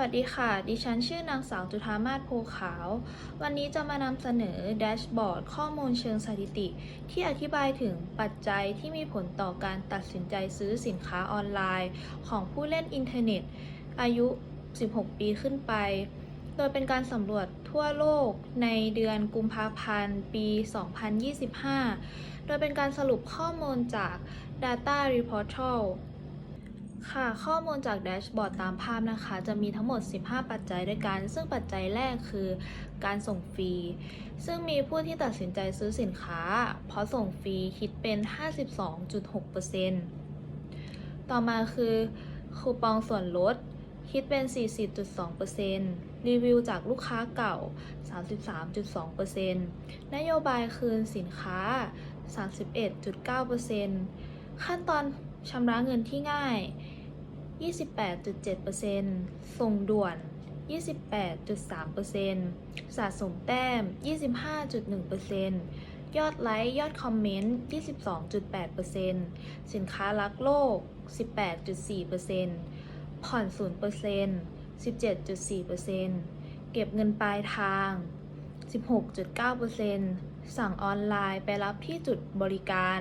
วัสดีค่ะ ดิฉันชื่อนางสาวจุธามาศโพขาว วันนี้จะมานำเสนอแดชบอร์ดข้อมูลเชิงสถิติ ที่อธิบายถึงปัจจัยที่มีผลต่อการตัดสินใจซื้อสินค้าออนไลน์ ของผู้เล่นอินเทอร์เน็ต อายุ 16 ปีขึ้นไป โดยเป็นการสำรวจทั่วโลกในเดือนกุมภาพันธ์ ปี 2025 โดยเป็นการสรุปข้อมูลจาก Data Reportal ค่ะข้อมูลจากแดชบอร์ดตามภาพนะคะ จะมีทั้งหมด 15 ปัจจัยด้วยกัน ซึ่งปัจจัยแรกคือการส่งฟรี ซึ่งมีผู้ที่ตัดสินใจซื้อสินค้า เพราะส่งฟรีคิดเป็น 52.6%ต่อมาคือคูปองส่วนลด คิดเป็น 40.2%รีวิวจากลูกค้าเก่า 33.2%นโยบายคืนสินค้า 31.9%ขั้นตอนชำระเงินที่ง่าย 28.7%ส่งด่วน 28.3%สะสมแต้ม 25.1%ยอดไลค์ ยอดคอมเมนต์ 22.8%สินค้ารักโลก 18.4%ผ่อน 0% 17.4%เก็บเงินปลายทาง 16.9%สั่งออนไลน์ไปรับที่จุดบริการ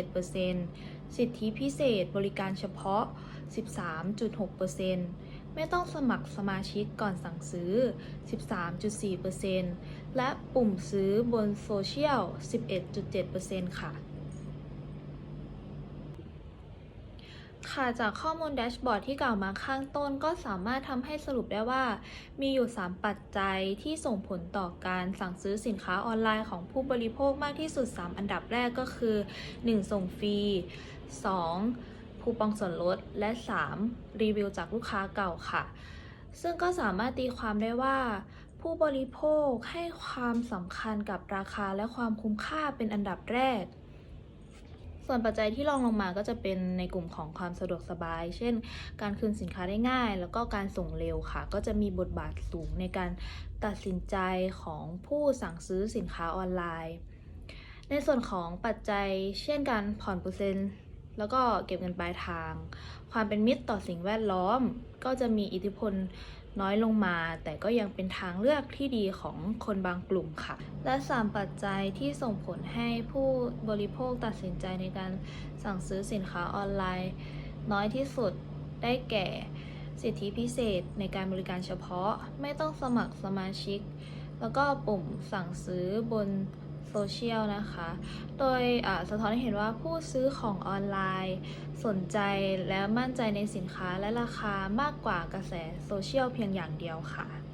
13.7%สิทธิพิเศษบริการเฉพาะ 13.6%ไม่ต้องสมัครสมาชิกก่อนสั่งซื้อ 13.4%และปุ่มซื้อบนโซเชียล 11.7%ค่ะ ค่ะจากข้อมูลแดชบอร์ดที่กล่าวมาข้างต้นก็สามารถทำให้สรุปได้ว่า มีอยู่ 3 ปัจจัยที่ส่งผลต่อการสั่งซื้อสินค้าออนไลน์ของผู้บริโภคมากที่สุด 3 อันดับแรกก็คือ 1. ส่งฟรี 2. คูปองส่วนลด และ 3. รีวิวจากลูกค้าเก่าค่ะ ซึ่งก็สามารถตีความได้ว่า ผู้บริโภคให้ความสำคัญกับราคาและความคุ้มค่าเป็นอันดับแรก ส่วนปัจจัยที่รองลงมาก็จะเป็นในกลุ่มของความสะดวกสบาย เช่น การคืนสินค้าได้ง่าย แล้วก็การส่งเร็วค่ะ ก็จะมีบทบาทสูงในการตัดสินใจของผู้สั่งซื้อสินค้าออนไลน์ ในส่วนของปัจจัย เช่นการผ่อนเปอร์เซ็นต์แล้วก็เก็บเงินปลายทาง ความเป็นมิตรต่อสิ่งแวดล้อม ก็จะมีอิทธิพล น้อยลงมา แต่ก็ยังเป็นทางเลือกที่ดีของคนบางกลุ่มค่ะ และ 3 ปัจจัยที่ส่งผลให้ผู้บริโภคตัดสินใจในการสั่งซื้อสินค้าออนไลน์ น้อยที่สุดได้แก่ สิทธิพิเศษในการบริการเฉพาะไม่ต้องสมัครสมาชิก แล้วก็ปุ่มสั่งซื้อบน โซเชียลนะคะ โดยสะท้อนให้เห็นว่าผู้ซื้อของออนไลน์ สนใจและมั่นใจในสินค้าและราคามากกว่ากระแสโซเชียลเพียงอย่างเดียวค่ะ